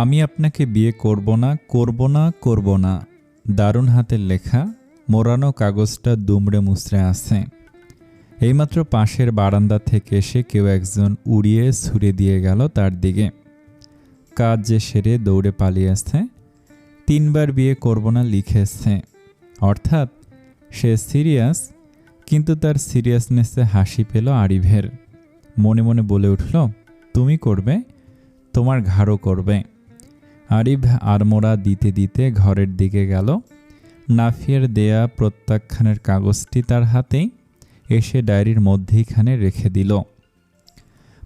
আমি আপনাকে বিয়ে করব না করব না করব না। দারুণ হাতের লেখা মোড়ানো কাগজটা দুমড়ে মুচড়ে আছে। এইমাত্র পাশের বারান্দা থেকে এসে কেউ একজন উড়িয়ে ছুড়ে দিয়ে গেল তার দিকে। কাজ যে সেরে দৌড়ে পালিয়েছে তিনবার বিয়ে করব না লিখেছে অর্থাৎ সে সিরিয়াস, কিন্তু তার সিরিয়াসনেসে হাসি পেল আরিভের। মনে মনে বলে উঠল, তুমি করবে, তোমার ঘাড়ও করবে। আরিফ আড়মোড়া দিতে দিতে ঘরের দিকে গেল। নাফিয়ার দেয়া প্রত্যাখ্যানের কাগজটি তার হাতেই এসে ডায়েরির মধ্যেইখানে রেখে দিল।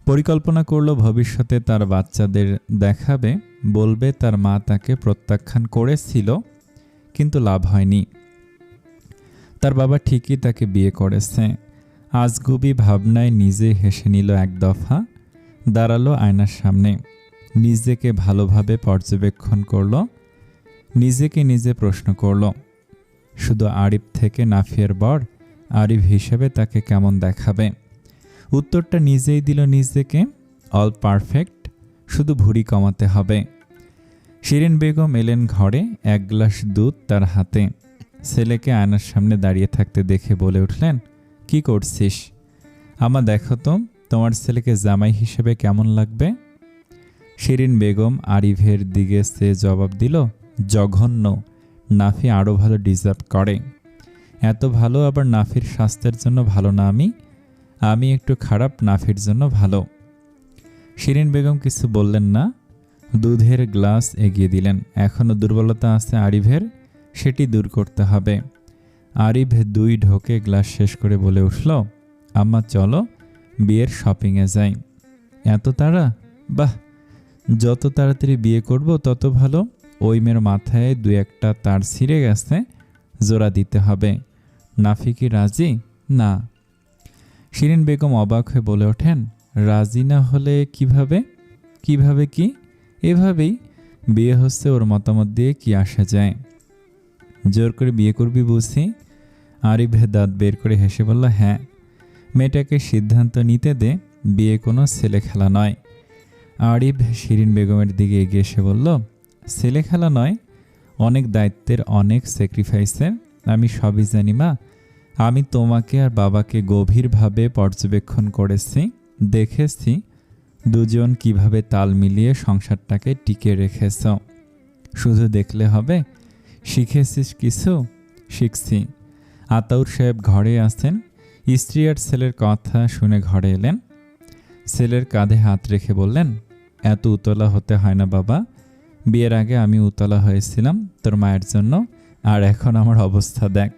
পরিকল্পনা করল ভবিষ্যতে তার বাচ্চাদের দেখাবে, বলবে তার মা তাকে প্রত্যাখ্যান করেছিল, কিন্তু লাভ হয়নি। তার বাবা ঠিকই তাকে বিয়ে করেছে। আজগুবি ভাবনায় নিজে হেসে নিল এক দফা, দাঁড়াল আয়নার সামনে। নিজেকে ভালোভাবে পর্যবেক্ষণ করল, নিজেকে নিজে প্রশ্ন করল, শুধু আরিফ থেকে নাফিয়ার বর আরিফ হিসেবে তাকে কেমন দেখাবে? উত্তরটা নিজেই দিল নিজেকে, অল পারফেক্ট, শুধু ভুড়ি কমাতে হবে। শিরিন বেগম এলেন ঘরে, এক গ্লাস দুধ তার হাতে। ছেলেকে আয়নার সামনে দাঁড়িয়ে থাকতে দেখে বলে উঠলেন, কি করছিস? আমা দেখো তো, তোমার ছেলেকে জামাই হিসেবে কেমন লাগবে? শিরিন বেগম আরিফের দিকে সে জবাব দিল, জঘন্য। নাফি আরও ভালো ডিজার্ভ করে। এত ভালো আবার নাফির স্বাস্থ্যের জন্য ভালো না আমি? আমি একটু খারাপ, নাফির জন্য ভালো। শিরিন বেগম কিছু বললেন না। দুধের গ্লাস এগিয়ে দিলেন। এখনও দুর্বলতা আছে আরিফের? সেটি দূর করতে হবে। আরিফ দুই ঢোকে গ্লাস শেষ করে বলে উঠল, আম্মা, চলো, বিয়ের শপিংয়ে যাই। এত তারা বাহ! যত তাড়াতাড়ি বিয়ে করব, তত ভালো। ওই মেয়ের মাথায় দু একটা তার ছিঁড়ে গেছে, জোড়া দিতে হবে। নাফি কি রাজি? না। শিরিন বেগম অবাক হয়ে বলে ওঠেন, রাজি না হলে কীভাবে? কীভাবে কি? এভাবেই বিয়ে হচ্ছে, ওর মতামত দিয়ে কি আসা যায়? জোর করে বিয়ে করবি বুঝি আরিফ দাঁত বের করে হেসে বলল হ্যাঁ। মেয়েটাকে সিদ্ধান্ত নিতে দে, বিয়ে কোনো ছেলে খেলা নয়। আরিফ শিরিন বেগমের দিকে এগিয়ে এসে বলল, ছেলে খেলা নয়, অনেক দায়িত্বের, অনেক স্যাক্রিফাইসের আমি সবই জানি, মা। আমি তোমাকে আর বাবাকে গভীরভাবে পর্যবেক্ষণ করেছি, দেখেছি। দুজন কীভাবে তাল মিলিয়ে সংসারটাকে টিকে রেখেছ। শুধু দেখলে হবে। শিখেছিস কিছু? শিখছি। আতাউর সাহেব ঘরে আসেন স্ত্রী আর ছেলের কথা শুনে ঘরে এলেন। ছেলের কাঁধে হাত রেখে বললেন এত উতলা হতে হয় না, বাবা। বিয়ের আগে আমি উতলা হয়েছিলাম তোর মায়ের জন্য, আর এখন আমার অবস্থা দেখ।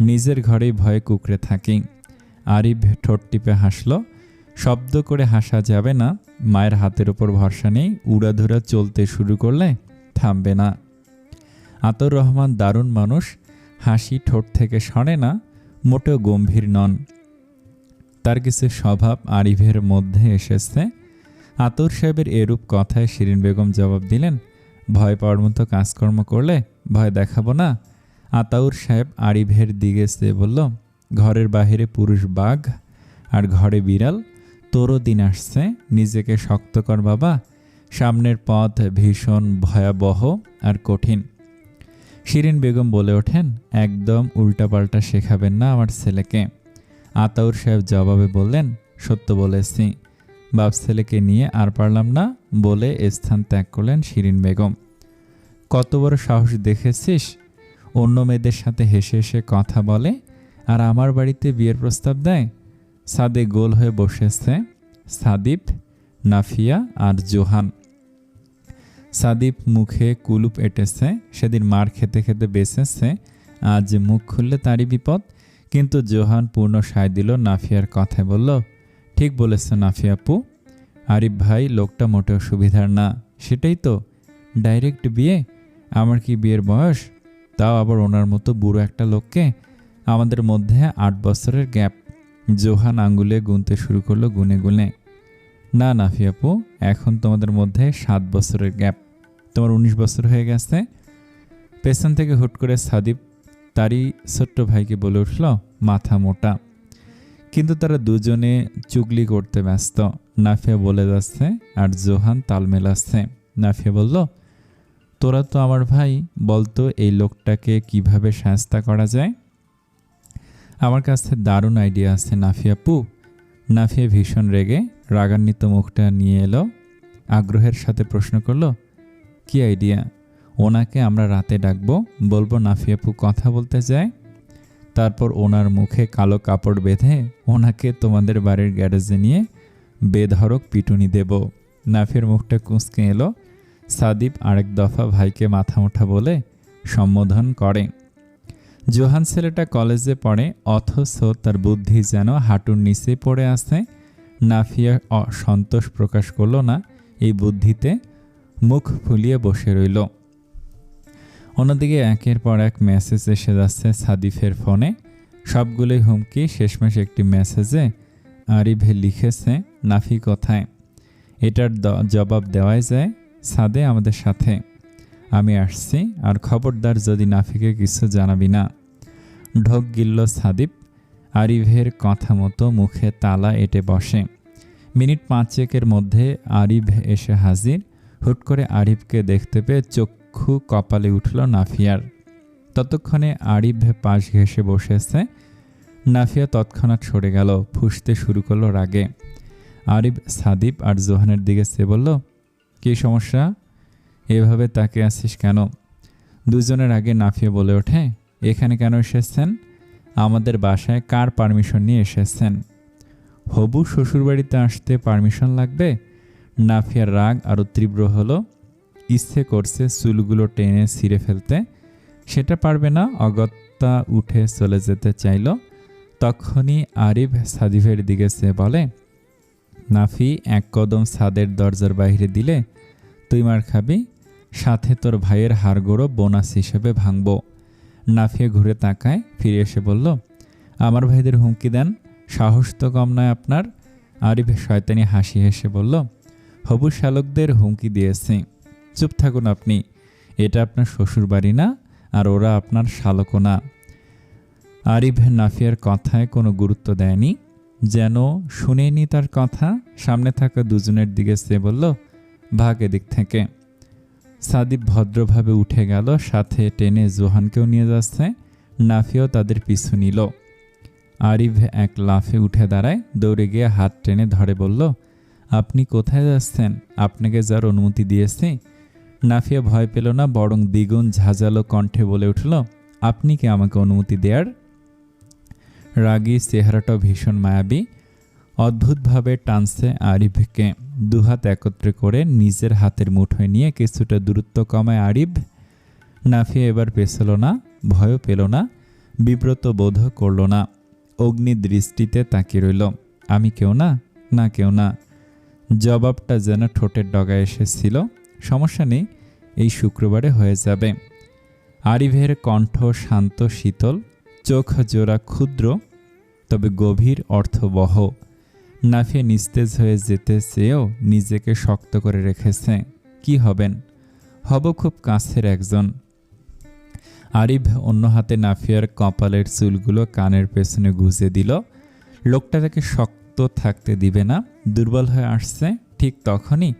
নিজের ঘরেই ভয়ে কুকড়ে থাকি। আরিফ ঠোঁট টিপে হাসল, শব্দ করে হাসা যাবে না, মায়ের হাতের ওপর ভরসা নেই, উড়াধুরা চলতে শুরু করলে থামবে না। আতর রহমান দারুণ মানুষ, হাসি ঠোঁট থেকে সরে না, মোটেও গম্ভীর নন। তার কিছু স্বভাব আরিফের মধ্যে এসেছে আতর সাহেবের এরূপ কথায় শিরিন বেগম জবাব দিলেন, ভয় পাওয়ার মতো কাজকর্ম করলে ভয় দেখাবো না। আতাউর সাহেব আরিফের দিকে সে বলল, ঘরের বাহিরে পুরুষ বাঘ আর ঘরে বিড়াল, তোরও দিন আসছে, নিজেকে শক্ত কর বাবা। সামনের পথ ভীষণ ভয়াবহ আর কঠিন। শিরিন বেগম বলে ওঠেন, একদম উল্টাপাল্টা শেখাবেন না আমার ছেলেকে। আতাউর সাহেব জবাবে বললেন, সত্য বলেছি। বাপ ছেলেকে নিয়ে আর পারলাম না বলে স্থান ত্যাগ করলেন শিরিন বেগম। কত বড় সাহস দেখেছিস? অন্য মেয়েদের সাথে হেসে হেসে কথা বলে আর আমার বাড়িতে বিয়ের প্রস্তাব দেয়? সাদে গোল হয়ে বসেছে সাদিপ নাফিয়া আর জোহান। সাদিপ মুখে কুলুপ এঁটেছে, সেদিন মার খেতে খেতে বেঁচেছে, আজ মুখ খুললে তারই বিপদ। কিন্তু জোহান পূর্ণ সায় দিল, নাফিয়ার কথায় বলল, ঠিক বলেছে নাফিয়াপু আরিফ ভাই, লোকটা মোটেও সুবিধার না। সেটাই তো। ডাইরেক্ট বিয়ে? আমার কি বিয়ের বয়স? তাও আবার ওনার মতো বুড়ো একটা লোককে? আমাদের মধ্যে আট বছরের গ্যাপ। জোহান আঙ্গুলে গুনতে শুরু করল গুনে গুনে। না নাফিয়াপু এখন তোমাদের মধ্যে সাত বছরের গ্যাপ। তোমার উনিশ বছর হয়ে গেছে। পেছন থেকে হুট করে সাদিপ তারই ছোট্ট ভাইকে বলে উঠল, মাথা মোটা। কিন্তু তারা দুজনে চুগলি করতে ব্যস্ত। নাফিয়া বলে যাচ্ছে, আর জোহান তাল মেলাচ্ছে। নাফিয়া বলল, তোরা তো আমার ভাই, বলতো এই লোকটাকে কীভাবে সাহস্তা করা যায়? আমার কাছে দারুণ আইডিয়া আছে নাফিয়া পু নাফিয়া ভীষণ রেগে রাগান্বিত মুখটা নিয়ে এলো, আগ্রহের সাথে প্রশ্ন করল, কি আইডিয়া? ওনাকে আমরা রাতে ডাকবো, বলব নাফিয়াপু কথা বলতে যায়? তারপর ওনার মুখে কালো কাপড় বেঁধে ওনাকে তোমাদের বাড়ির গ্যারেজে নিয়ে বেধরক পিটুনি দেব। নাফিয়ার মুখটা কুঁচকে এলো। সাদীপ আরেক দফা ভাইকে মাথা মুঠা বলে সম্বোধন করে। জোহান ছেলেটা কলেজে পড়ে, অথচ তার বুদ্ধি যেন হাঁটুর নিচে পড়ে আছে। নাফিয়া অ- সন্তোষ প্রকাশ করল, না, এই বুদ্ধিতে মুখ ফুলিয়ে বসে রইল। অন্যদিকে একের পর এক মেসেজ এসে যাচ্ছে সাদিফের ফোনে। সবগুলোই হুমকি। শেষমেশ একটি মেসেজে আরিভে লিখেছে নাফি কোথায়। এটার জবাব দেওয়াই যায়, সাদে আমাদের সাথে। আমি আসছি, আর খবরদার যদি নাফিকে কিছু জানাবি না। ঢোক গিলল সাদিপ আরিভের কথা মতো মুখে তালা এঁটে বসে। মিনিট পাঁচেকের মধ্যে আরিভ এসে হাজির। হুট করে আরিফকে দেখতে পেয়ে চক্ষু কপালে উঠল নাফিয়ার। ততক্ষণে আরিফ পাশ ঘেসে বসেছে। নাফিয়া তৎক্ষণাৎ সরে গেল, ফুসতে শুরু করল রাগে। আরিফ, সাদিব আর জোহানের দিকে সে বলল, কী সমস্যা? এভাবে তাকে আছিস কেন? দুজনের আগে নাফিয়া বলে ওঠে, এখানে কেন এসেছেন? আমাদের বাসায় কার পারমিশন নিয়ে এসেছেন? হবু শ্বশুরবাড়িতে আসতে পারমিশন লাগবে? নাফিয়ার রাগ আরও তীব্র হলো। ইচ্ছে করছে চুলগুলো টেনে ছিঁড়ে ফেলতে। সেটা পারবে না, অগত্যা উঠে চলে যেতে চাইল। তখনই আরিফ সাদিফের দিকে সে বলে নাফি এক কদম সাদের দরজার বাইরে দিলে, তুই মার খাবি, সাথে তোর ভাইয়ের হাড়গোড়ো বোনাস হিসেবে ভাঙব। নাফিয়া ঘুরে তাকায়, ফিরে এসে বলল, আমার ভাইদের হুমকি দেন, সাহস তো কম নয় আপনার। আরিফ শয়তানি হাসি হেসে বলল, হবু শালকদের হুমকি দিয়েছি। চুপ থাকুন আপনি, এটা আপনার শ্বশুর বাড়ি না, আর ওরা আপনার শালকও না। আরিফ নাফিয়ার কথায় কোনো গুরুত্ব দেয়নি। যেন শুনেনি তার কথা, সামনে থাকা দুজনের দিকে সে বলল, ভাগ এদিক থেকে। সাদিপ ভদ্রভাবে উঠে গেল, সাথে টেনে জোহানকেও নিয়ে যাচ্ছে। নাফিয়াও তাদের পিছু নিল। আরিফ এক লাফে উঠে দাঁড়ায়, দৌড়ে গিয়ে হাত টেনে ধরে বলল, আপনি কোথায় যাচ্ছেন? আপনাকে যার অনুমতি দিয়েছি। নাফিয়া ভয় পেল না, বরং দ্বিগুণ ঝাঁঝালো কণ্ঠে বলে উঠল, আপনি কি আমাকে অনুমতি দেয়ার রাগী চেহারাটা ভীষণ মায়াবী। অদ্ভুতভাবে টানছে আরিফকে দুহাত একত্রে করে নিজের হাতের মুঠোয় নিয়ে কিছুটা দূরত্ব কমায় আরিফ নাফিয়া এবার পেছল না, ভয়ও পেল না, বিব্রত বোধ করল না। অগ্নি দৃষ্টিতে তাকিয়ে রইল, আমি কেউ না? না, কেউ না। জবাবটা যেন ঠোঁটের ডগায় এসেছিল, সমস্যা নেই, এই শুক্রবারে হয়ে যাবে। আরিভের কণ্ঠ শান্ত, শীতল চোখ জোড়া ক্ষুদ্র, তবে গভীর অর্থবহ। নাফিয়ে নিস্তেজ হয়ে যেতে চেয়েও নিজেকে শক্ত করে রেখেছে। কি হবেন? হব খুব কাছের একজন। আরিফ অন্য হাতে নাফিয়ার কপালের চুলগুলো কানের পেছনে গুজে দিল। লোকটা তাকে শক্ত থাকতে দিবে না, দুর্বল হয়ে আসছে। ঠিক তখনই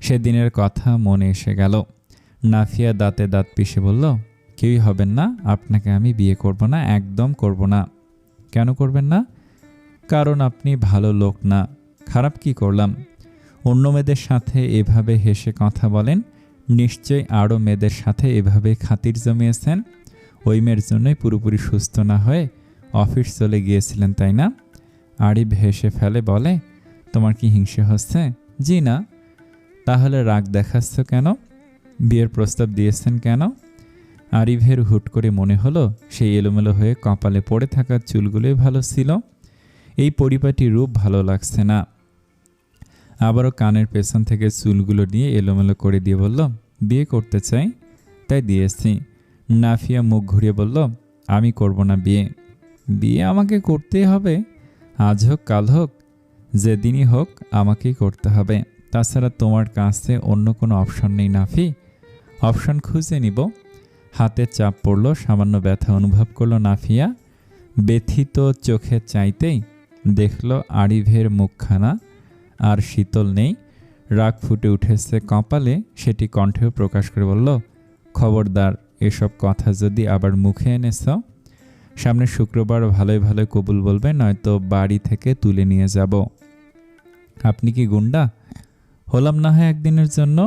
সেদিনের কথা মনে এসে গেল। নাফিয়া দাঁতে দাঁত পিষে বলল কেউই হবেন না, আপনাকে আমি বিয়ে করব না, একদম করব না। কেন করবেন না? কারণ আপনি ভালো লোক না। খারাপ কি করলাম? অন্য মেয়েদের সাথে এভাবে হেসে কথা বলেন, নিশ্চয়ই আরও মেয়েদের সাথে এভাবে খাতির জমিয়েছেন। ওই মেয়ের জন্যই পুরোপুরি সুস্থ না হয়ে অফিস চলে গিয়েছিলেন, তাই না? আরিফ হেসে ফেলে বলে, তোমার কি হিংসে হচ্ছে? জি না। তাহলে রাগ দেখাচ্ছ কেন? বিয়ের প্রস্তাব দিয়েছেন কেন? আরিফের হুট করে মনে হলো সেই এলোমেলো হয়ে কপালে পড়ে থাকা চুলগুলোই ভালো ছিল। এই পরিপাটি রূপ ভালো লাগছে না। আবারও কানের পেছন থেকে চুলগুলো নিয়ে এলোমেলো করে দিয়ে বলল, বিয়ে করতে চাই? তাই দিয়েছি। নাফিয়া মুখ ঘুরিয়ে বলল, আমি করব না বিয়ে। বিয়ে আমাকে করতেই হবে? আজ হোক, কাল হোক। যেদিনই হোক, আমাকেই করতে হবে। তাছাড়া তোমার কাছে অন্য কোনো অপশন নেই নাফি। অপশন খুঁজে নিব। হাতে চাপ পড়ল, সামান্য ব্যথা অনুভব করল নাফিয়া। ব্যথিত চোখে চাইতেই দেখল আরিভের মুখখানা আর শীতল নেই। রাগ ফুটে উঠেছে কপালে, সেটি কণ্ঠেও প্রকাশ করে বলল, খবরদার, এসব কথা যদি আবার মুখে এনেছ, সামনে শুক্রবার ভালোই ভালোই কবুল বলবে, নয়তো বাড়ি থেকে তুলে নিয়ে যাব। আপনি কি গুন্ডা হলাম না হয় একদিনের জন্য?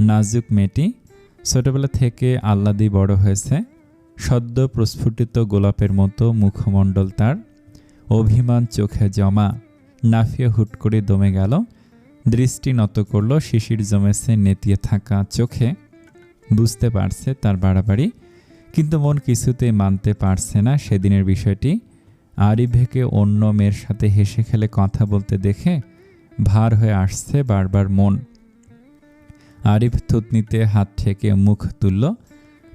নাজুক মেয়েটি ছোটবেলা থেকে আহ্লাদি বড় হয়েছে। সদ্য প্রস্ফুটিত গোলাপের মতো মুখমণ্ডল তার। অভিমান চোখে জমা। নাফিয়া হুট করে দমে গেল। দৃষ্টি নত করল শিশির জমেছে নেতিয়ে থাকা চোখে। বুঝতে পারছে তার বাড়াবাড়ি, কিন্তু মন কিছুতেই মানতে পারছে না সেদিনের বিষয়টি। আরিফেকে অন্য মেয়ের সাথে হেসে খেলে কথা বলতে দেখে ভার হয়ে আসছে বারবার মন। আরিফ থুতনিতে হাত ঠেকে মুখ তুলল।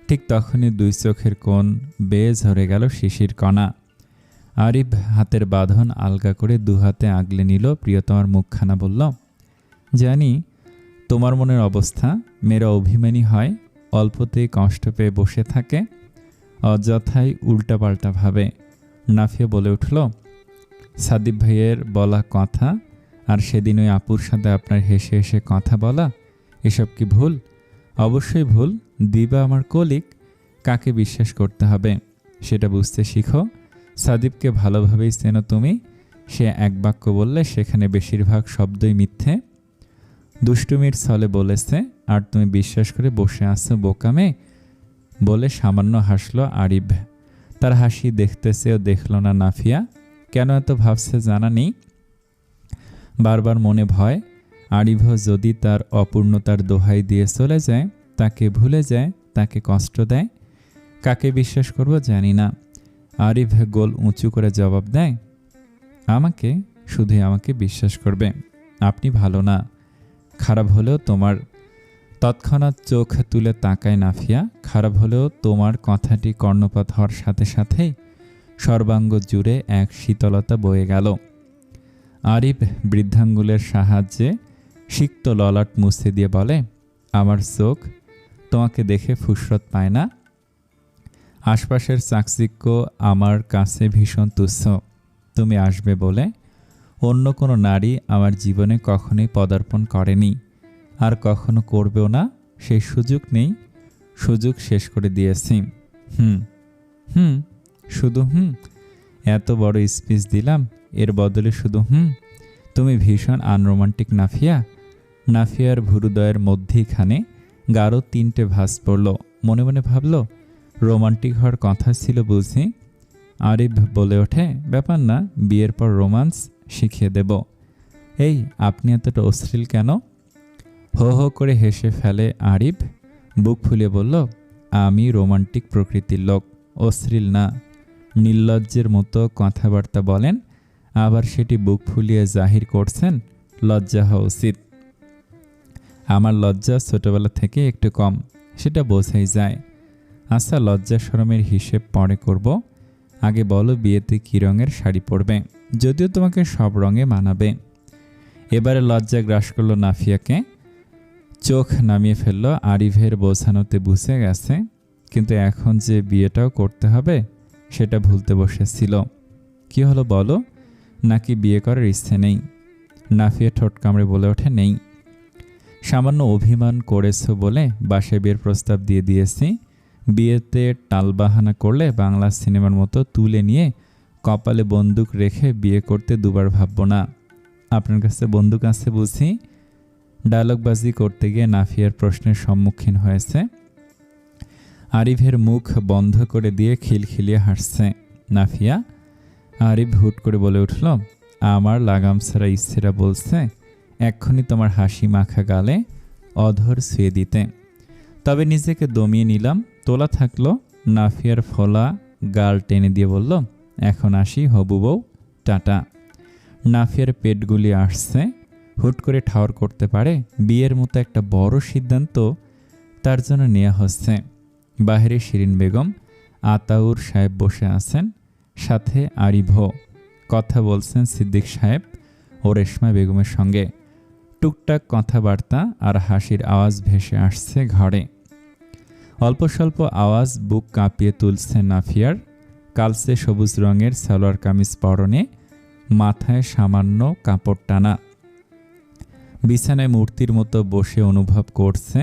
ঠিক তখনই দুই চোখের কোণ বেয়ে ঝরে গেল শিশির কণা। আরিফ হাতের বাঁধন আলগা করে দু হাতে আগলে নিল। প্রিয়তমার মুখখানা বলল, জানি, তোমার মনের অবস্থা মেয়েরা অভিমানী হয়, অল্পতেই কষ্ট পেয়ে বসে থাকে, অযথাই উল্টাপাল্টা ভাবে। নাফিয়া বলে উঠল, সাদিব ভাইয়ের বলা কথা আর সেদিন ওই আপুর সাথে আপনার হেসে হেসে কথা বলা এসব কি ভুল? অবশ্যই ভুল। দিবা আমার কলিক, কাকে বিশ্বাস করতে হবে? সেটা বুঝতে শিখো। সাদিবকে ভালোভাবেই চেনো তুমি। সে এক বাক্য বললে সেখানে বেশিরভাগ শব্দই মিথ্যে। দুষ্টুমির ছলে বলেছে, আর তুমি বিশ্বাস করে বসে আছো বোকামে? বলে সামান্য হাসলো আরিব। তার হাসি দেখতেছেও দেখল না নাফিয়া। কেন এত ভাবছে জানা নেই? বারবার মনে ভয়। আরিভ যদি তার অপূর্ণতার দোহাই দিয়ে চলে যায়, তাকে ভুলে যায়, তাকে কষ্ট দেয়। কাকে বিশ্বাস করব জানি না। আরিফ গোল উঁচু করে জবাব দেয়, আমাকে শুধুই আমাকে বিশ্বাস করবে। আপনি ভালো না। খারাপ হলেও তোমার তৎক্ষণাৎ চোখ তুলে তাকায় নাফিয়া। খারাপ হলেও তোমার কথাটি কর্ণপাত হওয়ার সাথে সাথেই সর্বাঙ্গ জুড়ে এক শীতলতা বয়ে গেল। আরিফ বৃদ্ধাঙ্গুলের সাহায্যে সিক্ত ললাট মুছে দিয়ে বলে, আমার চোখ তোমাকে দেখে ফুসরত পায় না? আশপাশের চাকচিক্য আমার কাছে ভীষণ তুচ্ছ। তুমি আসবে বলে অন্য কোনো নারী আমার জীবনে কখনোই পদার্পণ করেনি। আর কখনো করবেও না সেই সুযোগ নেই। সুযোগ শেষ করে দিয়েছি। হুম হুম, শুধু হুম। এত বড় স্পিচ দিলাম, এর বদলে শুধু হুম। তুমি ভীষণ আনরোমান্টিক নাফিয়া। নাফিয়ার ভুরুদয়ের মধ্যেখানে গাঢ় তিনটে ভাস পড়ল। মনে মনে ভাবল, রোমান্টিক হওয়ার কথা ছিল বুঝি আরিফ বলে ওঠে, ব্যাপার না, বিয়ের পর রোমান্স শিখিয়ে দেব। এই, আপনি এতটা অশ্লীল কেন? হো হো করে হেসে ফেলে আরিফ। বুক ফুলিয়ে বলল, আমি রোমান্টিক প্রকৃতির লোক, অশ্লীল না। নির্লজ্জের মতো কথাবার্তা বলেন, আবার সেটি বুক ফুলিয়ে জাহির করছেন, লজ্জা হওয়া উচিত। আমার লজ্জা ছোটবেলা থেকে একটু কম, সেটা বোঝাই যায়। আচ্ছা লজ্জা শরমের হিসেব পরে করব। আগে বলো বিয়েতে কী রঙের শাড়ি পরবে, যদিও তোমাকে সব রঙে মানাবে। এবারে লজ্জা গ্রাস করল নাফিয়াকে। চোখ নামিয়ে ফেলল আরিফের বোঝানোতে বুঝে গেছে, কিন্তু এখন যে বিয়েটাও করতে হবে, সেটা ভুলতে বসেছিল। কি হলো বলো? নাকি বিয়ে করার ইচ্ছে নেই? নাফিয়া ঠোঁট কামড়ে বলে ওঠে, নেই। সামান্য অভিমান করেছ বলে বাসায় বিয়ের প্রস্তাব দিয়ে দিয়েছি। বিয়েতে টালবাহানা করলে বাংলা সিনেমার মতো তুলে নিয়ে কপালে বন্দুক রেখে বিয়ে করতে দুবার ভাববো না। আপনার কাছে বন্দুক আছে বুঝি? ডায়লগবাজি করতে গিয়ে নাফিয়ার প্রশ্নের সম্মুখীন হয়েছে। আরিফের মুখ বন্ধ করে দিয়ে খিলখিলিয়ে হাসছে নাফিয়া। আরিফ হুট করে বলে উঠল, আমার লাগাম ছাড়া ইচ্ছেরা বলছে এক্ষুনি তোমার হাসি মাখা গালে অধর ছুঁয়ে দিতে। তবে নিজেকে দমিয়ে নিলাম, তোলা থাকল, নাফিয়ার ফোলা গাল টেনে দিয়ে বলল, এখন আসি হবু বউ, টাটা। নাফিয়ার পেটগুলি আসছে, হুট করে ঠাওর করতে পারে, বিয়ের মতো একটা বড় সিদ্ধান্ত তার জন্য নেওয়া হচ্ছে। বাহিরে শিরিন বেগম, আতাউর সাহেব বসে আছেন, সাথে আরিভ। কথা বলছেন সিদ্দিক সাহেব ও রেশমা বেগমের সঙ্গে। টুকটাক কথাবার্তা আর হাসির আওয়াজ ভেসে আসছে ঘরে। অল্প স্বল্প আওয়াজ বুক কাঁপিয়ে তুলছে নাফিয়ার। কালসে সবুজ রঙের সালোয়ার কামিজ পরনে মাথায় সামান্য কাপড় টানা। বিছানায় মূর্তির মতো বসে অনুভব করছে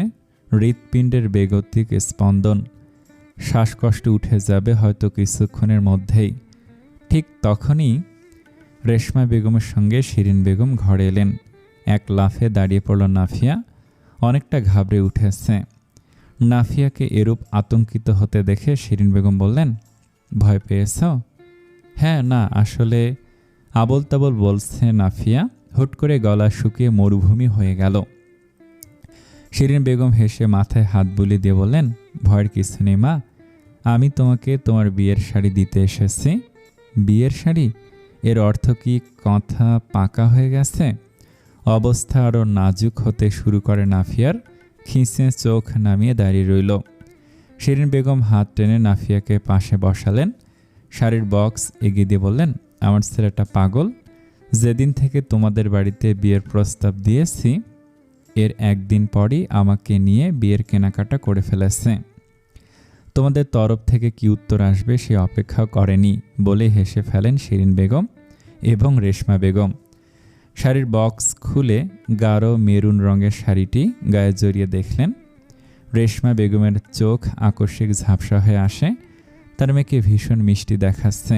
হৃৎপিণ্ডের বেগতিক স্পন্দন। শ্বাসকষ্ট উঠে যাবে হয়তো কিছুক্ষণের মধ্যেই। ঠিক তখনই রেশমা বেগমের সঙ্গে শিরিন বেগম ঘরে এলেন। এক লাফে দাঁড়িয়ে পড়ল নাফিয়া। অনেকটা ঘাবড়ে উঠেছে। নাফিয়াকে এরূপ আতঙ্কিত হতে দেখে শিরিন বেগম বললেন, ভয় পেয়েছ? হ্যাঁ না, আসলে আবল তাবল বলছে নাফিয়া, হুট করে গলা শুকিয়ে মরুভূমি হয়ে গেল। শিরিন বেগম হেসে মাথায় হাত বুলিয়ে দিয়ে বললেন, ভয়ের কিছু নেই মা, আমি তোমাকে তোমার বিয়ের শাড়ি দিতে এসেছি। বিয়ের শাড়ি? এর অর্থ কি কথা পাকা হয়ে গেছে? অবস্থা আরও নাজুক হতে শুরু করে নাফিয়ার। খিঁচে চোখ নামিয়ে দাঁড়িয়ে রইল। শিরিন বেগম হাত টেনে নাফিয়াকে পাশে বসালেন। শাড়ির বক্স এগিয়ে দিয়ে বললেন, আমার ছেলেটা পাগল। যেদিন থেকে তোমাদের বাড়িতে বিয়ের প্রস্তাব দিয়েছি, এর একদিন পরই আমাকে নিয়ে বিয়ের কেনাকাটা করে ফেলেছে। তোমাদের তরফ থেকে কি উত্তর আসবে সে অপেক্ষা করেনি, বলে হেসে ফেলেন শিরিন বেগম এবং রেশমা বেগম। শাড়ির বক্স খুলে গাঢ় মেরুন রঙের শাড়িটি গায়ে জড়িয়ে দেখলেন। রেশমা বেগমের চোখ আকস্মিক ঝাপসা হয়ে আসে। তার মেয়েকে ভীষণ মিষ্টি দেখাচ্ছে।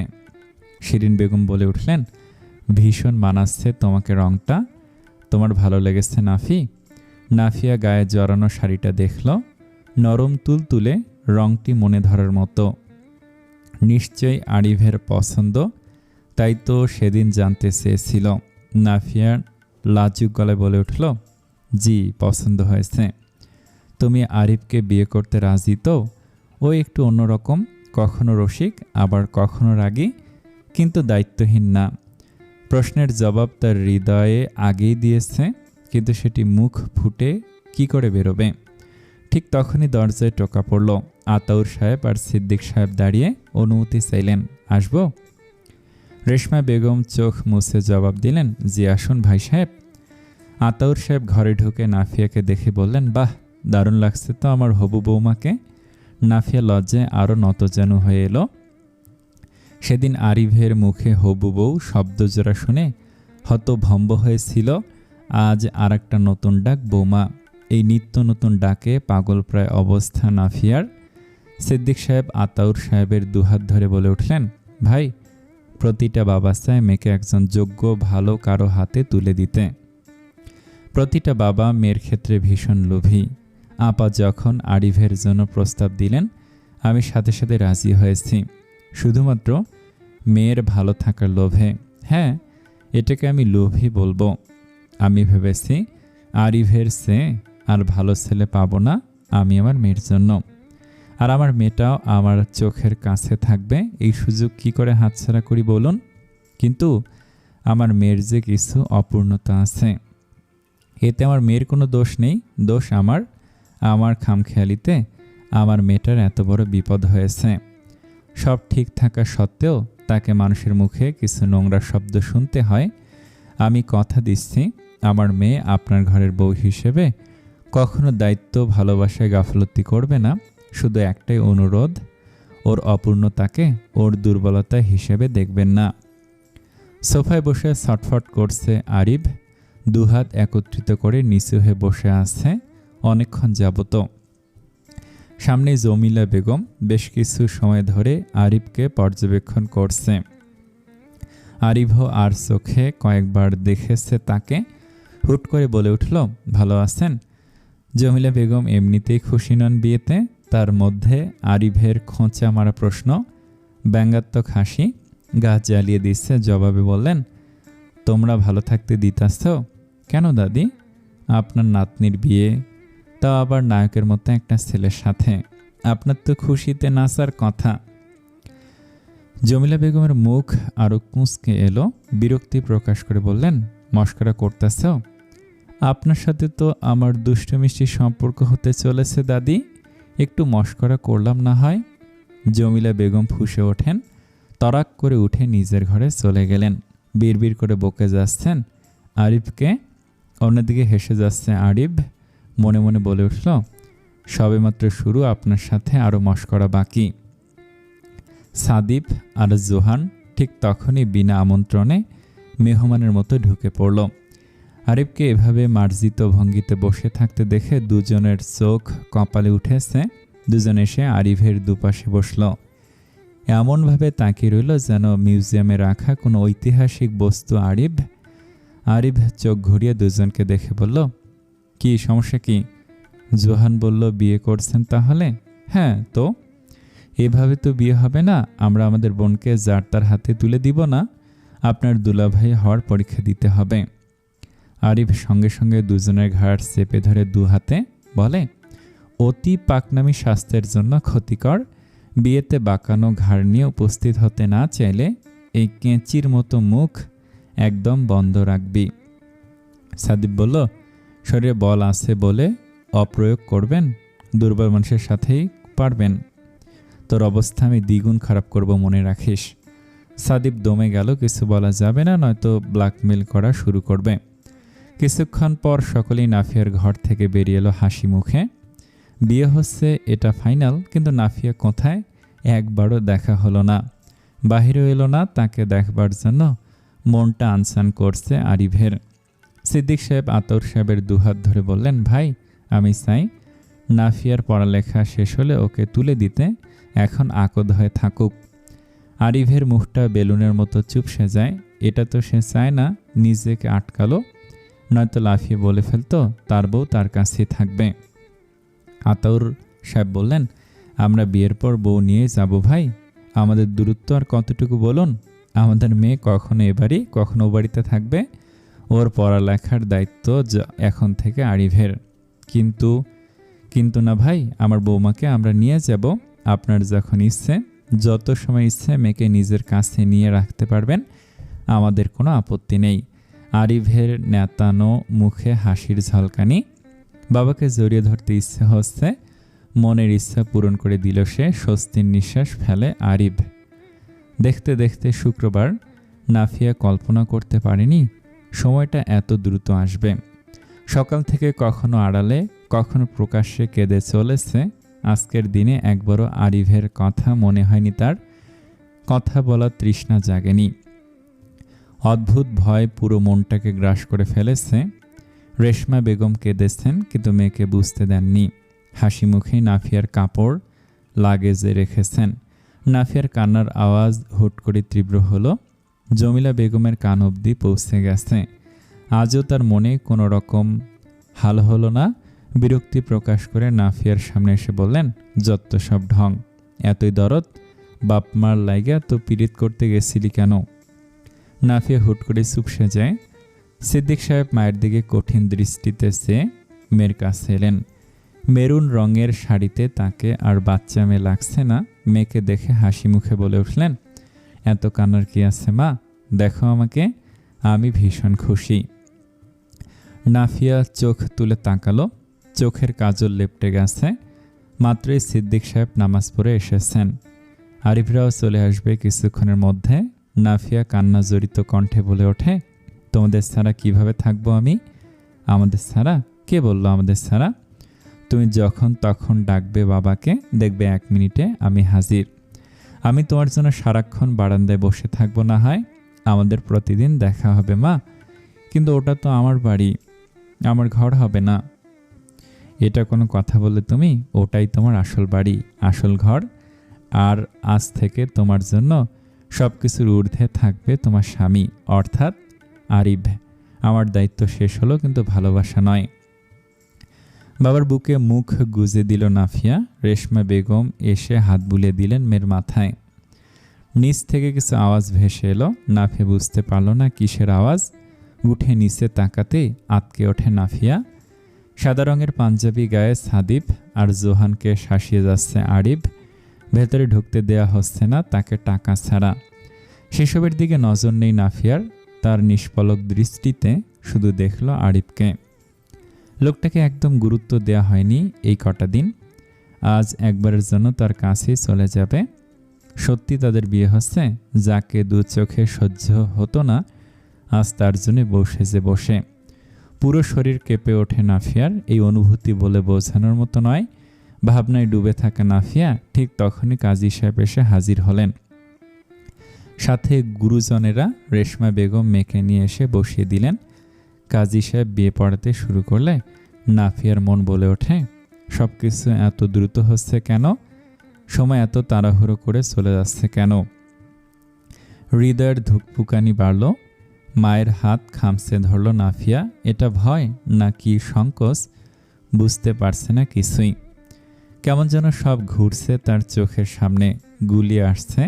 শিরিন বেগম বলে উঠলেন, ভীষণ মানাচ্ছে তোমাকে রংটা। তোমার ভালো লেগেছে নাফি। নাফিয়া গায়ে জড়ানো শাড়িটা দেখল, নরম তুল তুলে রংটি মনে ধরার মতো। নিশ্চয়ই আরিভের পছন্দ, তাই তো সেদিন জানতে চেয়েছিল। নাফিয়া লাজুক গলায় বলে উঠল, জি, পছন্দ হয়েছে। তুমি আরিফকে বিয়ে করতে রাজি তো? ও একটু অন্যরকম, কখনো রসিক, আবার কখনো রাগী, কিন্তু দায়িত্বহীন না। প্রশ্নের জবাব তার হৃদয়ে আগেই দিয়েছে, কিন্তু সেটি মুখ ফুটে কি করে বেরোবে? ঠিক তখনই দরজায় টোকা পড়ল। আতাউর সাহেব আর সিদ্দিক সাহেব দাঁড়িয়ে অনুমতি চাইলেন, আসব? রেশমা বেগম চোখ মুছে জবাব দিলেন, জি আসুন ভাই সাহেব। আতাউর সাহেব ঘরে ঢুকে নাফিয়াকে দেখে বললেন, বাহ, দারুণ লাগছে তো আমার হবু বৌমাকে। নাফিয়া লজ্জায় আরও নতজানু হয়ে এলো। সেদিন আরিভের মুখে হবু বউ শব্দজোড়া শুনে হতভম্ব হয়েছিল, আজ আর একটা নতুন ডাক, বৌমা। এই নিত্য নতুন ডাকে পাগল প্রায় অবস্থা নাফিয়ার। সিদ্দিক সাহেব আতাউর সাহেবের দুহাত ধরে বলে উঠলেন, ভাই প্রতিটা বাবা মেয়েকে একজন যোগ্য, ভালো, কারও হাতে তুলে দিতে। প্রতিটা বাবা মেয়ের ক্ষেত্রে ভীষণ লোভী। আপা যখন আরিভের জন্য প্রস্তাব দিলেন, আমি সাথে সাথে রাজি হয়েছি। শুধুমাত্র মেয়ের ভালো থাকার লোভে। হ্যাঁ এটাকে আমি লোভী বলব। আমি ভেবেছি, আরিভের সে আর ভালো ছেলে পাবো না আমি আমার মেয়ের জন্য। আর আমার মেয়েটাও আমার চোখের কাছে থাকবে। এই সুযোগ কি করে হাতছাড়া করি বলুন? কিন্তু আমার মেয়ের যে কিছু অপূর্ণতা আছে, এতে আমার মেয়ের কোনো দোষ নেই। দোষ আমার। আমার খামখেয়ালিতে আমার মেয়েটার এত বড় বিপদ হয়েছে। সব ঠিক থাকা সত্ত্বেও তাকে মানুষের মুখে কিছু নোংরা শব্দ শুনতে হয়। আমি কথা দিচ্ছি, আমার মেয়ে আপনার ঘরের বউ হিসেবে কখনো দায়িত্ব, ভালোবাসায় গাফলতি করবে না। শুধু একটাই অনুরোধ, ওর অপূর্ণতাকে ওর দুর্বলতা হিসেবে দেখবেন না। সোফায় বসে ছটফট করছে আরিফ, দুহাত একত্রিত করে নিচু হয়ে বসে আছে অনেকক্ষণ যাবত। সামনে জমিলা বেগম বেশ কিছু সময় ধরে আরিফকে পর্যবেক্ষণ করছে। আরিফও আর চোখে কয়েকবার দেখেছে তাকে। হুট করে বলে উঠল, ভালো আছেন? জমিলা বেগম এমনিতেই খুশি নন বিয়েতে। তার মধ্যে আরিভের খোঁচা মারা প্রশ্ন। ব্যঙ্গাত্মক হাসি গাছ জ্বালিয়ে দিচ্ছে, জবাবে বললেন, তোমরা ভালো থাকতে দিতাছ কেন দাদি? আপনার নাতনির বিয়ে, তাও আবার নায়কের মতো একটা ছেলের সাথে। আপনার তো খুশিতে নাচার কথা। জমিলা বেগমের মুখ আরও কুঁচকে এলো, বিরক্তি প্রকাশ করে বললেন, মস্করা করতেছ? আপনার সাথে তো আমার দুষ্ট মিষ্টি সম্পর্ক হতে চলেছে, দাদি। একটু মস্করা করলাম না হয়। জমিলা বেগম ফুসে ওঠেন, তরাক করে উঠে নিজের ঘরে চলে গেলেন। বিড়বিড় করে বকে যাচ্ছেন, আরিফকে। অন্যদিকে হেসে যাচ্ছে আরিফ, মনে মনে বলে উঠল, সবেমাত্র শুরু, আপনার সাথে আরও মস্করা বাকি। সাদিপ আর জোহান ঠিক তখনই বিনা আমন্ত্রণে মেহমানের মতো ঢুকে পড়ল। আরিফকে এভাবে মার্জিত ভঙ্গিতে বসে থাকতে দেখে দুজনের চোখ কপালে উঠেছে। দুজন এসে আরিফের দুপাশে বসল। এমনভাবে তাকিয়ে রইল যেন মিউজিয়ামে রাখা কোনো ঐতিহাসিক বস্তু আরিফ আরিফ চোখ ঘুরিয়ে দুজনকে দেখে বলল, কি, সমস্যা কি? জোহান বলল, বিয়ে করছেন তাহলে? হ্যাঁ তো? এভাবে তো বিয়ে হবে না, আমরা আমাদের বোনকে যার তার হাতে তুলে দিব না। আপনার দুলাভাই হওয়ার পরীক্ষা দিতে হবে। আরিফ সঙ্গে সঙ্গে দুজনের ঘাড় চেপে ধরে দু হাতে বলে, অতি পাকনামি স্বাস্থ্যের জন্য ক্ষতিকর। বিয়েতে বাঁকানো ঘাড় নিয়ে উপস্থিত হতে না চাইলে এই কেঁচির মতো মুখ একদম বন্ধ রাখবি। সাদিব বলল, শরীরে বল আছে বলে অপ্রয়োগ করবেন, দুর্বল মানুষের সাথেই পারবেন। তোর অবস্থা আমি দ্বিগুণ খারাপ করব মনে রাখিস। সাদিব দমে গেল, কিছু বলা যাবে না, নয়তো ব্ল্যাকমেল করা শুরু করবে। কিছুক্ষণ পর সকলেই নাফিয়ার ঘর থেকে বেরিয়ে এলো হাসি মুখে। বিয়ে হচ্ছে, এটা ফাইনাল, কিন্তু নাফিয়া কোথায়? একবারও দেখা হলো না। বাহিরেও এলো না, তাকে দেখবার জন্য মনটা আনসান করছে আরিভের। সিদ্দিক সাহেব, আতর সাহেবের দুহাত ধরে বললেন, ভাই, আমি চাই নাফিয়ার পড়ালেখা শেষ হলে ওকে তুলে দিতে, এখন আকদ হয়ে থাকুক। আরিভের মুখটা বেলুনের মতো চুপসে যায়। এটা তো সে চায় না, নিজেকে আটকালো। নয়তো লাফিয়ে বলে ফেলতো, তার বউ তার কাছেই থাকবে। আতাউর সাহেব বললেন, আমরা বিয়ের পর বউ নিয়ে যাব ভাই। আমাদের দূরত্ব আর কতটুকু বলুন? আমাদের মেয়ে কখনো এবারই কখনো ও বাড়িতে থাকবে। ওর পড়ালেখার দায়িত্ব এখন থেকে আরিভের। কিন্তু কিন্তু না ভাই, আমার বৌমাকে আমরা নিয়ে যাব। আপনার যখন ইচ্ছে, যত সময় ইচ্ছে মেয়েকে নিজের কাছে নিয়ে রাখতে পারবেন, আমাদের কোনো আপত্তি নেই। আরিভের নেতানো মুখে হাসির ঝলকানি। বাবাকে জড়িয়ে ধরতে ইচ্ছে হচ্ছে, মনের ইচ্ছা পূরণ করে দিল সে, স্বস্তির নিঃশ্বাস ফেলে আরিভ। দেখতে দেখতে শুক্রবার, নাফিয়া কল্পনা করতে পারেনি, সময়টা এত দ্রুত আসবে। সকাল থেকে কখনো আড়ালে, কখনো প্রকাশ্যে কেঁদে চলেছে, আজকের দিনে একবারও আরিভের কথা মনে হয়নি তার। কথা বলার তৃষ্ণা জাগেনি। অদ্ভুত ভয় পুরো মনটাকে গ্রাস করে ফেলেছে। রেশমা বেগম কেঁদেছেন, কিন্তু মেয়েকে বুঝতে দেননি। হাসি মুখে নাফিয়ার কাপড় লাগেজে রেখেছেন। নাফিয়ার কান্নার আওয়াজ হুট করে তীব্র হলো। জমিলা বেগমের কান অবধি পৌঁছে গেছে। আজও তার মনে কোনো রকম হাল হলো না। বিরক্তি প্রকাশ করে নাফিয়ার সামনে এসে বললেন যত সব ঢং। এতই দরদ? বাপমার লাইগা তো পীড়িত করতে গেছিলি কেন? নাফিয়া হুট করে চুপসে যায় সিদ্দিক সাহেব মায়ের দিকে কঠিন দৃষ্টিতে সে মেয়ের কাছে এলেন। মেরুন রঙের শাড়িতে তাকে আর বাচ্চা মেয়ে লাগছে না, মেয়েকে দেখে হাসি মুখে বলে উঠলেন, এত কান্নার কি আছে মা? দেখো আমাকে, আমি ভীষণ খুশি। নাফিয়া চোখ তুলে তাকালো, চোখের কাজল লেপটে গেছে, মাত্রই সিদ্দিক সাহেব নামাজ পড়ে এসেছেন। আরিফরাও চলে আসবে কিছুক্ষণের মধ্যে নাফিয়া কান্না জড়িত কণ্ঠে বলে ওঠে, তোমাদের ছাড়া কীভাবে থাকব আমি? আমাদের ছাড়া? কে বলল আমাদের ছাড়া? তুমি যখন তখন ডাকবে বাবাকে, দেখবে এক মিনিটে আমি হাজির। আমি তোমার জন্য সারাক্ষণ বারান্দায় বসে থাকব না হয়। আমাদের প্রতিদিন দেখা হবে, মা। কিন্তু ওটা তো আমার বাড়ি। আমার ঘর হবে না। এটা কোনো কথা বলে তুমি? ওটাই তোমার আসল বাড়ি, আসল ঘর। আর আজ থেকে তোমার জন্য সব কিছুর ঊর্ধ্বে থাকবে তোমার স্বামী, অর্থাৎ আরিব আমার দায়িত্ব শেষ হলো, কিন্তু ভালোবাসা নয়। বাবার বুকে মুখ গুজে দিল নাফিয়া। রেশমা বেগম এসে হাত বুলিয়ে দিলেন মেয়ের মাথায়। নিচ থেকে কিছু আওয়াজ ভেসে এলো। নাফে বুঝতে পারল না কিসের আওয়াজ। উঠে নিচে তাকাতে আতকে ওঠে নাফিয়া। সাদা রঙের পাঞ্জাবি গায়ে সাদিব আর জোহানকে শাসিয়ে যাচ্ছে আরিব ভেতরে ঢুকতে দেয়া হচ্ছে না তাকে টাকা ছাড়া। সেসবের দিকে নজর নেই নাফিয়ার। তার নিষ্পলক দৃষ্টিতে শুধু দেখল আরিফকে। লোকটাকে একদম গুরুত্ব দেয়া হয়নি এই কটা দিন। আজ একবারের জন্য তার কাছেই চলে যাবে। সত্যি তাদের বিয়ে হচ্ছে? যাকে দু চোখে সহ্য হতো না, আজ তার জন্য বসে যে বসে। পুরো শরীর কেঁপে ওঠে নাফিয়ার, এই অনুভূতি বলে বোঝানোর মতো নয়। ভাবনায় ডুবে থাকা নাফিয়া ঠিক তখনই কাজী সাহেব এসে হাজির হলেন। সাথে গুরুজনেরা রেশমা বেগম মেয়েকে নিয়ে এসে বসিয়ে দিলেন। কাজী সাহেব বিয়ে পড়াতে শুরু করলে নাফিয়ার মন বলে ওঠে সব কিছু এত দ্রুত হচ্ছে কেন? সময় এত তাড়াহুড়ো করে চলে যাচ্ছে কেন? হৃদয়ের ধুকপুকানি বাড়ল, মায়ের হাত খামছে ধরল নাফিয়া, এটা ভয় নাকি সংকোচ? বুঝতে পারছে না কিছুই। কেমন যেন সব ঘুরছে, তার চোখের সামনে গুলিয়ে আসছে।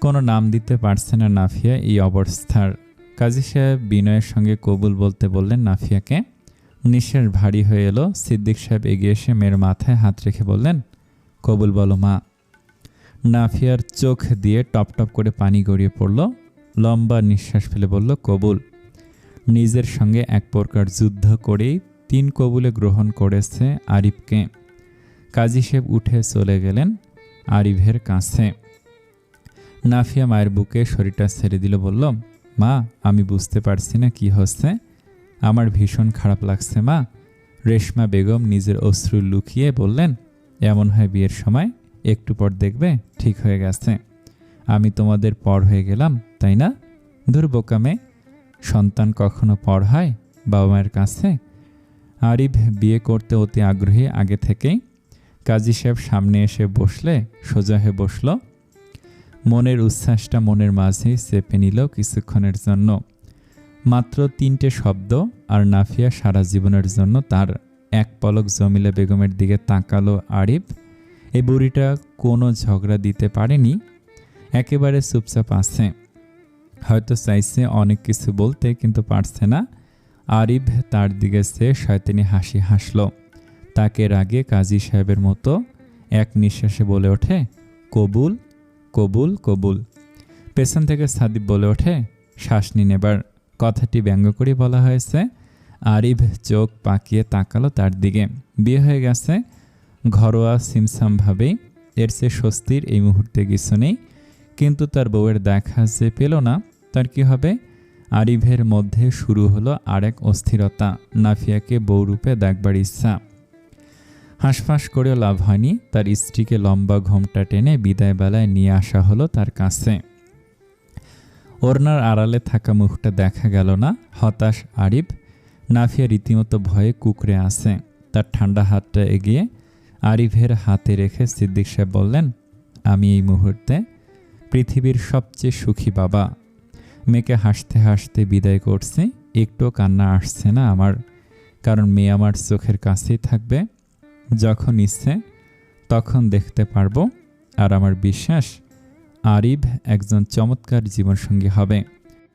কোনো নাম দিতে পারছে না নাফিয়া, এই অবস্থার। কাজী সাহেব বিনয়ের সঙ্গে কবুল বলতে বললেন নাফিয়াকে। নিঃশ্বাস ভারী হয়ে এলো। সিদ্দিক সাহেব এগিয়ে এসে মেয়ের মাথায় হাত রেখে বললেন, কবুল বলো মা। নাফিয়ার চোখ দিয়ে টপ টপ করে পানি গড়িয়ে পড়ল। লম্বা নিঃশ্বাস ফেলে বলল, কবুল। নিজের সঙ্গে এক প্রকার যুদ্ধ করেই তিন কবুলে গ্রহণ করেছে আরিফকে। কাজী সাহেব উঠে চলে গেলেন আরিফের কাছে। নাফিয়া মায়ের বুকে শরীরটা ছেড়ে দিল, বলল, মা, আমি বুঝতে পারছি না কি হচ্ছে। আমার ভীষণ খারাপ লাগছে, মা। রেশমা বেগম নিজের অশ্রু লুকিয়ে বললেন, এমন হয় বিয়ের সময়, একটু পর দেখবে, ঠিক হয়ে গেছে। আমি তোমাদের পর হয়ে গেলাম, তাই না? দূর বোকামে সন্তান কখনো পর হয় বাবা মায়ের কাছে? আরিফ বিয়ে করতে অতি আগ্রহী আগে থেকেই কাজী সাহেব সামনে এসে বসলে, সোজা হয়ে বসল। মনের উচ্ছ্বাসটা মনের মাঝেই চেপে নিল কিছুক্ষণের জন্য। মাত্র তিনটে শব্দ আর নাফিয়া সারা জীবনের জন্য তার এক পলক জমিলা বেগমের দিকে তাকালো আরিফ। এই বুড়িটা কোনো ঝগড়া দিতে পারেনি, একেবারে চুপচাপ আছে। হয়তো চাইছে অনেক কিছু বলতে কিন্তু পারছে না। আরিফ তার দিকে সে শয়তানি হাসি হাসল। তাকে রাগে কাজী সাহেবের মতো এক নিঃশ্বাসে বলে ওঠে, কবুল কবুল কবুল। পেছন থেকে সাদিব বলে ওঠে, শ্বাস নিন এবার। কথাটি ব্যঙ্গ করে বলা হয়েছে, আরিফ চোখ পাকিয়ে তাকালো তার দিকে। বিয়ে হয়ে গেছে, ঘরোয়া সিমসামভাবেই। এর চেয়ে স্বস্তির এই মুহূর্তে কিছু নেই, কিন্তু তার বউয়ের দেখা যে পেল না, তার কি হবে? আরিভের মধ্যে শুরু হলো আরেক অস্থিরতা। নাফিয়াকে বউরূপে দেখবার ইচ্ছা। হাঁসফাঁস করেও লাভ হয়নি। তার স্ত্রীকে লম্বা ঘোমটা টেনে বিদায় বেলায় নিয়ে আসা হলো তার কাছে। ওড়নার আড়ালে থাকা মুখটা দেখা গেল না। হতাশ, আরিফ, নাফিয়া রীতিমতো ভয়ে কুকড়ে আছে। তার ঠান্ডা হাতটা এগিয়ে আরিফের হাতে রেখে সিদ্দিক সাহেব বললেন, আমি এই মুহূর্তে পৃথিবীর সবচেয়ে সুখী বাবা। মেয়েকে হাসতে হাসতে বিদায় করছি। একটু কান্না আসছে না আমার। কারণ মেয়ে আমার চোখের কাছেই থাকবে। যখন ইচ্ছে তখন দেখতে পারব আর আমার বিশ্বাস আরিব একজন চমৎকার জীবনসঙ্গী হবে।